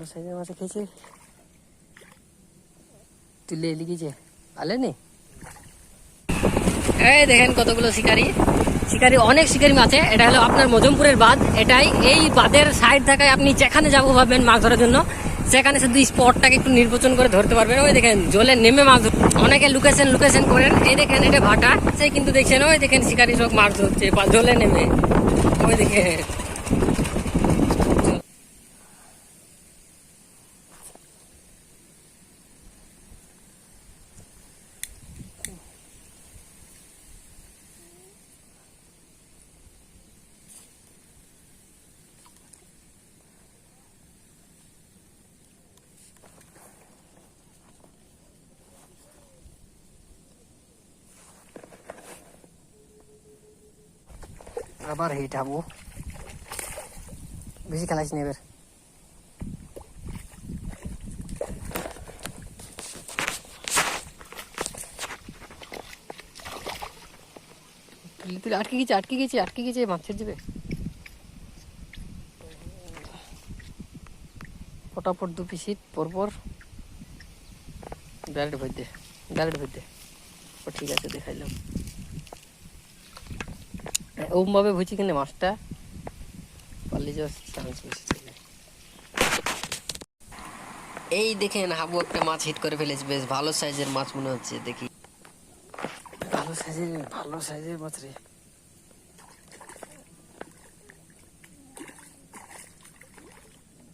ভালো সাইজের মাছ খেয়েছে তুলে এলি নি দেখেন কতগুলো শিকারি। শিকারি, অনেক শিকারি মাছ আছে এটা হলো আপনার মজমপুরের বাঁধ। এটাই, এই বাঁধের সাইড থাকায় আপনি যেখানে যাব ভাববেন মাছ ধরার জন্য, সেখানে শুধু স্পটটাকে একটু নির্বাচন করে ধরতে পারবেন। ওই দেখেন, জলে নেমে মাছ অনেকে লোকেশন লোকেশন করেন। এই দেখেন, এটা ভাটা। সে কিন্তু দেখছেন, ওই দেখেন শিকারি সব মাছ ধরছে, বা জলে নেমে। ওই দেখেন। আবার হিট হব বেশি খেলাইস নি এবার। আটকে গেছে আটকে গেছে আটকে গেছে মাছের যাবে ফটাফট দু পিসিট পরপর। ডাইরেক্ট ভর দে ডাইরেক্ট ভর দে। ঠিক আছে, দেখাইলাম। ওমভাবে ভুচি কিনে মাছটা ছিল এই দেখেন হাবু একটা মাছ হিট করে ফেলেছে, বেশ ভালো সাইজের মাছ মনে হচ্ছে, দেখি। ভালো সাইজের ভালো সাইজের মাছ রে।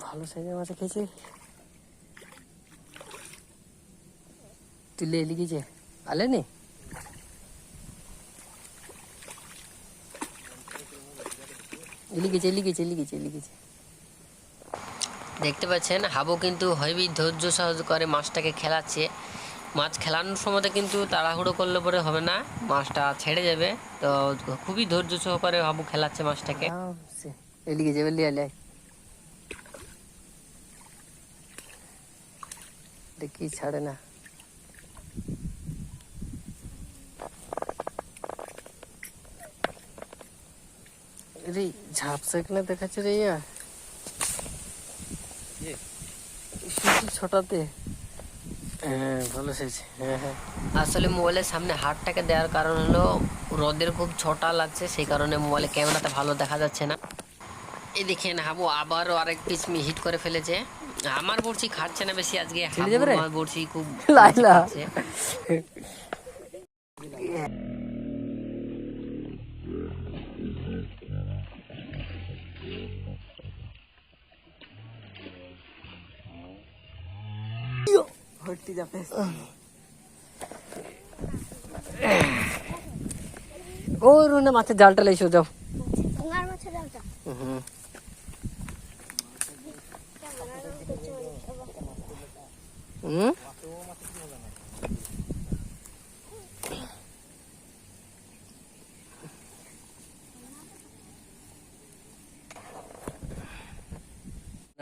ভালো সাইজের মাছ খেয়েছে। তুলে এলি গেছে আলে নি এলি গেছে এলি গেছে দেখতে পাচ্ছেন হাবু কিন্তু হেবি ধৈর্য সহজ করে মাছটাকে খেলাচ্ছে। মাছ খেলানোর সময় কিন্তু তাড়াহুড়ো করলে পরে হবে না মাছটা ছেড়ে যাবে। তো খুবই ধৈর্য সহকারে হাবু খেলাচ্ছে মাছটাকে। এলি গেছে এলি আলে দেখি ছাড়ে না। রে ঝাপসা কিনা দেখাচ্ছে রে ইয়া। ছোটাতে। হ্যাঁ ভালো সেছে হ্যাঁ হ্যাঁ। আসলে মোবাইলের সামনে হাতটাকে দেওয়ার কারণ হলো রোদের খুব ছোটা লাগছে সেই কারণে মোবাইলে ক্যামেরাতে ভালো দেখা যাচ্ছে না। এই দেখেন হাবু আবারও আরেক পিস হিট করে ফেলেছে। আমার বড়ছি খাচ্ছে না বেশি আজকে আমার বড়ছি খুব লাইলা। ও রুনা মাছের জালটা লাইছো যাও। হুম?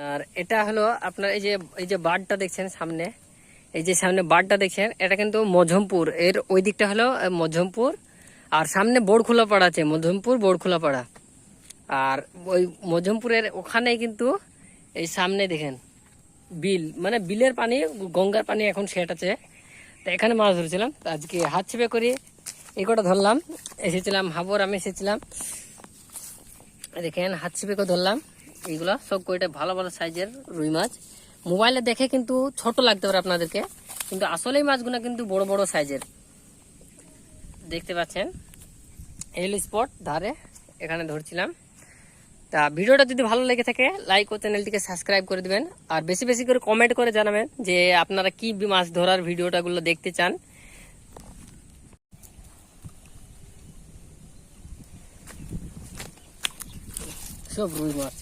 আর এটা হলো আপনার এই যে এই যে বার্ডটা দেখছেন সামনে এই যে সামনে বার্ডটা দেখছেন এটা কিন্তু মঝমপুর এর ওই দিকটা হলো আহ, মঝমপুর আর সামনে বোরখোলা পাড়া আছে মধ্যমপুর বোরখোলা পাড়া আর ওই মধ্যমপুরের ওখানে কিন্তু এই সামনে দেখেন বিল। মানে বিলের পানি গঙ্গার পানি এখন সেট আছে। তো এখানে মাছ ধরেছিলাম আজকে হাত চেপে করে এই কটা ধরলাম এসেছিলাম হাবর আমি এসেছিলাম। দেখেন হাত চেপে করে ধরলাম। এইগুলো সব কয়টা ভালো ভালো সাইজের রুই মাছ। মোবাইলে দেখে কিন্তু ছোট লাগতে পারে আপনাদেরকে, কিন্তু আসলে এই মাছগুলো কিন্তু বড় বড় সাইজের। দেখতে পাচ্ছেন? এল স্পট ধারে, এখানে ধরছিলাম। তা ভিডিওটা যদি ভালো লেগে থাকে লাইক ও চ্যানেলটিকে সাবস্ক্রাইব করে দিবেন, আর বেশি বেশি করে কমেন্ট করে জানাবেন যে আপনারা কি মাছ ধরার ভিডিওটাগুলো দেখতে চান। সব রুই মাছ।